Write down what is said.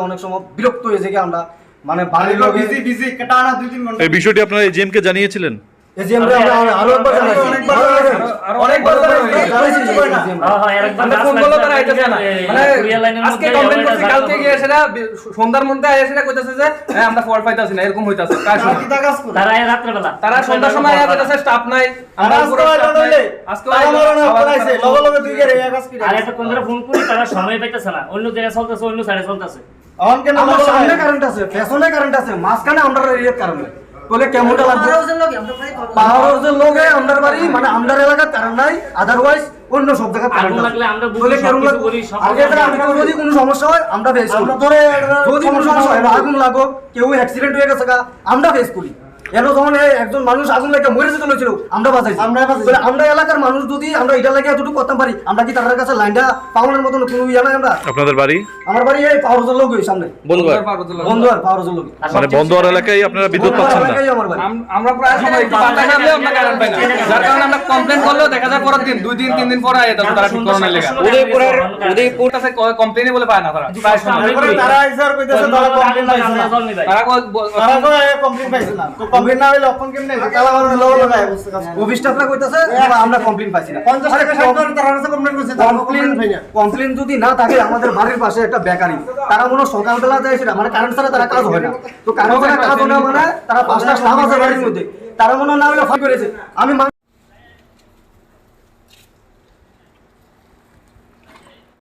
অনেক সময় বিরক্ত হয়ে থেকে আমরা মানে এই বিষয়টি আপনারা এজিএম কে জানিয়েছিলেন? আমরা আরও একবার জানাইছি অনেকবার জানাইছি। আরও অনেকবার জানাইছি। জানাইছি। জানাইছি জানাইছি। AGM হ্যাঁ, হ্যাঁ, একবার আমরা গাছ ফোন করলে তারা আইতেছে না। মানে আজকে কমপ্লেন আমরা কালকে গিয়ে সেটা সন্ধ্যার মধ্যে আইসে সেটা কইতাছে যে হ্যাঁ আমরা ফল পাইতাছি না এরকম হইতাছে। তারা সঙ্গে? কি তা তারা এই রাত্রেবেলা। তারা সন্ধ্যার সময় আয়া কইতাছে স্টাফ নাই আমরা তারা উপরে আজকে staff আইলো নাই। আজকে তারা আইলো, মরণে আবার পড়াইছে, তারা- লগে লগে দুই গেরে এক কাজ আর একটা কোন ফোন করি তারা সময় পাইতেছে না। অন্য জায়গায় চলতেছে অন্য সাইডে চলতেছে। কেন আমার সামনে কারেন্ট আছে পেছনে কারেন্ট আছে মাঝখানে আমরা এরিয়ার কারণে বলে কেমনটা লাগবে? পাওয়ার হাউসের লোক, আমরার বাড়ি মানে আমদার এলাকা কারণ নাই আদারওয়াইজ অন্য সব জায়গায় আগুন লাগলে আমরা বলে কেমন লাগবে আগে। যদি কোনো সমস্যা হয় আমরা ফেস করি। ধরে যদি কোনো সমস্যা হয় আগুন লাগো কেউ অ্যাক্সিডেন্ট হয়ে গেছে আমরা ফেস করি। এর যখন একজন মানুষ আগুন লেগে মরে যেতে হয়েছিল আমরা বাঁচাইছি। আমরা বাঁচাইছি। আমরা এলাকার মানুষ যদি আমরা এটা লাগে এতটুকু করতে পারি আমরা কি তাদের কাছে লাইনটা পাওয়ানোর মতন কোনো ইয়ে নাই আমরা? আপনাদের বাড়ি? আমার বাড়ি এই পাওয়ার লোক সামনে। বন্ধুয়ার পার্বতীর লোক। বন্ধু আর পাওয়ার হাউসের লোক মানে সবচেয়ে এলাকায় আপনারা বিদ্যুৎ পাচ্ছেন না? এলাকায় আমার বাড়ি। আম- আমরা প্রায় সময় একটু বাতাস নামলেও আমরা কারেন্ট পাই না। যার কারণে আমরা কমপ্লেন করলেও দেখা যায় পরের দিন দুই দিন তিন দিন পরে আয় তারা ঠিক করোনার লেগে উদয়পুরের উদয়পুর কাছে কমপ্লেনই বলে পায় না তারা। প্রায় সময় তারা কইতেছে তারা কমপ্লেন পাইছে না। তারা কয়- ব- তারা কয় কমপ্লেন পাইছে না। কমপ্লেন না হইলে অপন কেমনে? তালা। কইতাছে আমরা কমপ্লেন পাইছি না টাকা তারা কাছে কমপ্লেন করছে, কমপ্লেন কমপ্লেন পাই না। কমপ্লেন যদি না থাকে আমাদের বাড়ির পাশে একটা বেকারি তারা মনে সকালবেলা যায় সেটা মানে কারেন্ট ছাড়া তারা কাজ হয় না তো কারেন্ট ছাড়া কাজ হয় না মানে তারা পাঁচটা স্টাফ আছে বাড়ির মধ্যে তারা মনে না হলে করেছে আমি